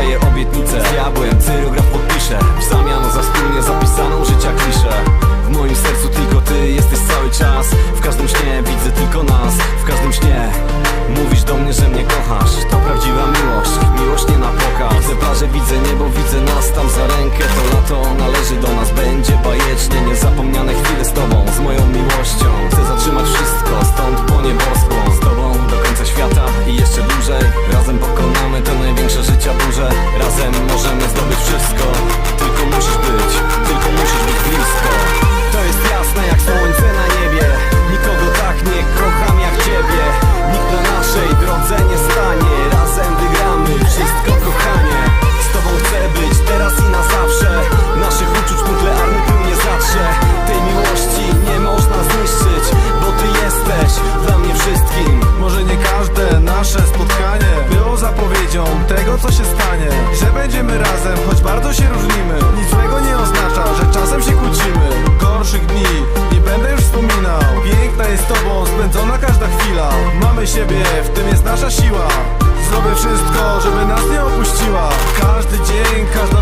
daje obietnicę Z diabłem cyrograf podpiszę. W zamian za wspólnie zapisaną życia kliszę. W moim sercu tylko ty jesteś cały czas. W każdym śnie widzę tylko nas. W każdym śnie mówisz do mnie, że mnie kochasz. To prawdziwa miłość, miłość nie na pokaz. Widzę plaże, widzę niebo, widzę nas tam za rękę. To lato należy do nas, będzie bajecznie Niezapomniane chwile z tobą, z moją miłością. Chcę zatrzymać wszystko, stąd po nieboską Z tobą do końca świata i jeszcze dłużej. co się stanie Że będziemy razem, choć bardzo się różnimy. Nic złego nie oznacza, że czasem się kłócimy. Gorszych dni nie będę już wspominał. Piękna jest tobą spędzona każda chwila. Mamy siebie, w tym jest nasza siła. Zrobię wszystko, żeby nas nie opuściła. Każdy dzień, każda